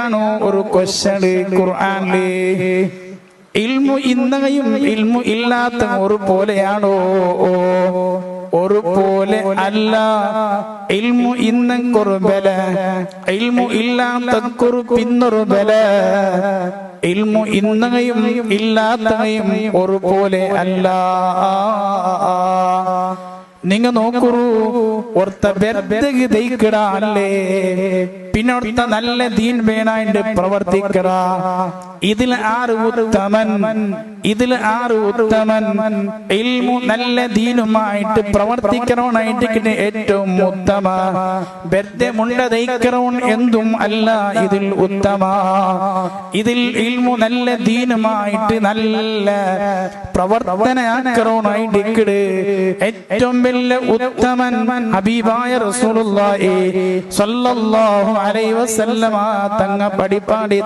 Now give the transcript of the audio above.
പോലെയാണോ ഒരു ക്വസ്റ്റ്യൻ ഖുർആനിൽ. ഇൽമു ഇന്നയും ഇൽമു ഇല്ലാത്ത ഒരു പോലെയാണോ? ഒരു പോലെ അല്ല. ഇൽമു ഇന്നൊരു ബല. ഇൽമു ഇല്ലാത്തക്കൊരു പിന്നൊരു ബല. ഇൽമു ഇന്നയും ഇല്ലാത്തയും ഒരു പോലെ അല്ല. നിങ്ങ നോക്കുറു ഒർത്ത വെറുതെ ദയിക്കട അല്ലേ പിന്നെ അവിടുത്തെ നല്ല ദീൻ വേണായിട്ട് പ്രവർത്തിക്കറ. ഇതിൽ ആറ് ഉത്തമൻ ഇതിൽ ആറ് ഉത്തമൻ. നല്ല ദീനുമായിട്ട് പ്രവർത്തിക്കണോണായിട്ട് കിട്ടിയ ഏറ്റവും ഉത്തമ. വെറുതെ മുണ്ട ദയിക്കറോൺ എന്തും അല്ല ഇതിൽ ഉത്തമ. ഇതിൽ ഇൽമു നല്ല ദീനുമായിട്ട് നല്ല പ്രവർത്തനയാക്കറോനായിട്ട് കിട്. ഏറ്റവും വലിയ ഉത്തമൻ ഹബീബായ റസൂലുള്ളാഹി സ്വല്ലല്ലാഹു അലൈഹി വസല്ലമ തങ്ങ പടിപ്പാടി